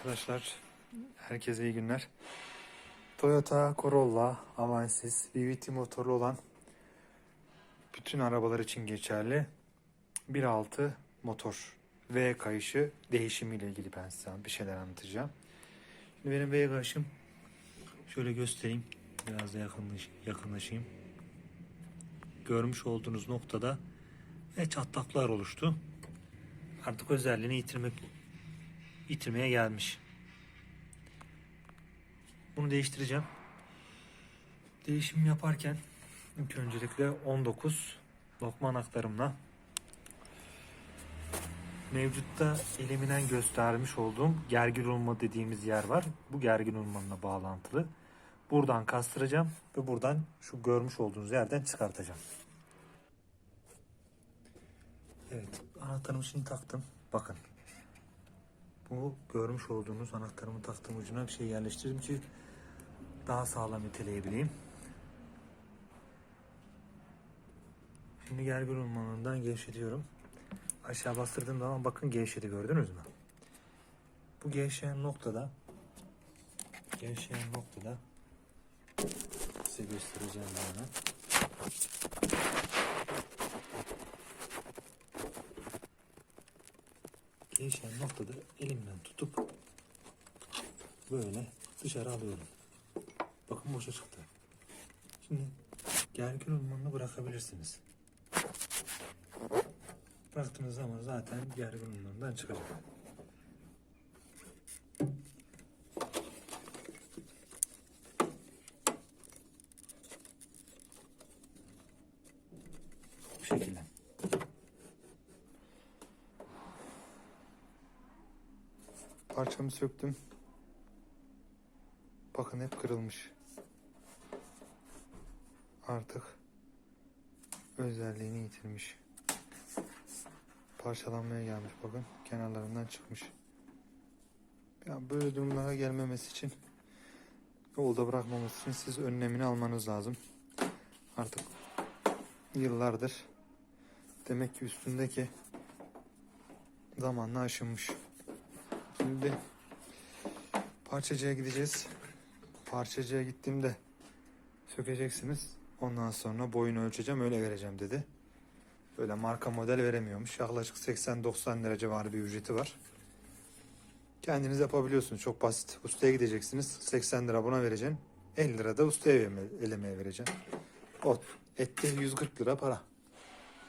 Arkadaşlar herkese iyi günler. Toyota Corolla Avansis VVT motorlu olan bütün arabalar için geçerli 1.6 motor V kayışı değişimiyle ilgili ben size bir şeyler anlatacağım. Şimdi benim V kayışım şöyle göstereyim. Biraz da yakınlaş, yakınlaşayım. Görmüş olduğunuz noktada ve çatlaklar oluştu. Artık özelliğini yitirmek yitirmeye gelmiş. Bunu değiştireceğim. Değişim yaparken ilk öncelikle 19 lokman aktarımla mevcutta eliminen göstermiş olduğum gergin olma dediğimiz yer var. Bu gergin olmanla bağlantılı. Buradan kastıracağım ve buradan şu görmüş olduğunuz yerden çıkartacağım. Evet, anahtarımı şimdi taktım. Bakın. Bu görmüş olduğunuz anahtarımı taktığım ucuna bir şey yerleştirdim ki daha sağlam iteleyebileyim. Şimdi gergin olmanından gevşetiyorum. Aşağı bastırdığım zaman bakın gevşedi gördünüz mü? Bu gevşeyen noktada gevşeyen noktada size göstereceğim ben Gevşeyen noktada elimden tutup böyle dışarı alıyorum. Bakın boşa çıktı. Şimdi gergin olmanını bırakabilirsiniz. Bıraktığınız zaman zaten gergin olmandan çıkacak. Bu şekilde. Parçamı söktüm. Bakın hep kırılmış. Artık özelliğini yitirmiş. Parçalanmaya gelmiş bakın. Kenarlarından çıkmış. Ya böyle durumlara gelmemesi için yolda bırakmaması için siz önlemini almanız lazım. Artık yıllardır demek ki üstündeki zamanla aşınmış. Şimdi parçacıya gideceğiz. Parçacıya gittiğimde sökeceksiniz. Ondan sonra boyunu ölçeceğim öyle vereceğim dedi. Böyle marka model veremiyormuş. Yaklaşık 80-90 lira civarı bir ücreti var. Kendiniz yapabiliyorsunuz. Çok basit. Ustaya gideceksiniz. 80 lira buna vereceksin. 50 lira da ustaya eleme- elemeye vereceksin. O ette 140 lira para.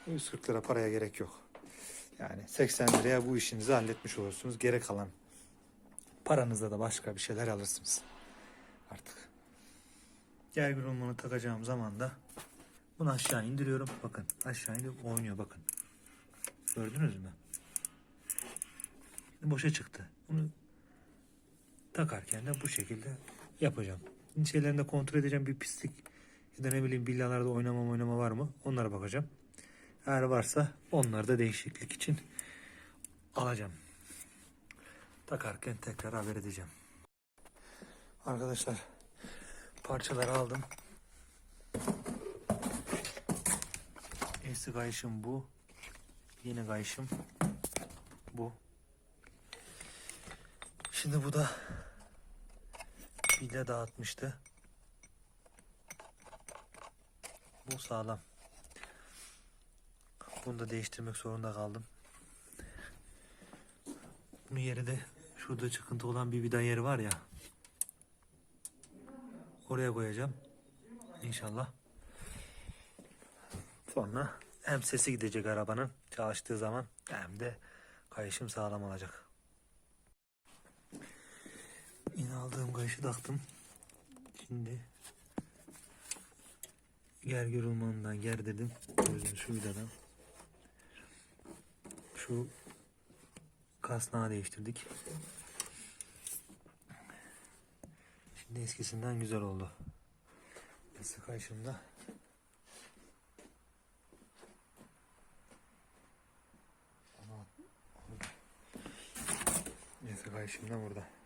140 lira paraya gerek yok. Yani 80 liraya bu işinizi halletmiş olursunuz. Geri kalan paranızda da başka bir şeyler alırsınız. Artık. Gergin olmanı takacağım zaman da bunu aşağı indiriyorum. Bakın aşağı indirip oynuyor bakın. Gördünüz mü? Boşa çıktı. Bunu takarken de bu şekilde yapacağım. Şeylerinde kontrol edeceğim bir pislik ya da ne bileyim villalarda oynama oynama var mı? Onlara bakacağım. Eğer varsa onları da değişiklik için alacağım. Takarken tekrar haber edeceğim. Arkadaşlar parçaları aldım. Eski kayışım bu. Yeni kayışım bu. Şimdi bu da bile dağıtmıştı. Bu sağlam. Bunu da değiştirmek zorunda kaldım. Bunun yeri de şurada çıkıntı olan bir vida yeri var ya. Oraya koyacağım. İnşallah. Sonra hem sesi gidecek arabanın çalıştığı zaman hem de kayışım sağlam olacak. Yine aldığım kayışı taktım. Şimdi gergir olmanından gerdirdim. Gördüğünüz şu vidadan. Şu kasnağı değiştirdik. Şimdi eskisinden güzel oldu. Eski kayışımda Neyse kayışım da burada.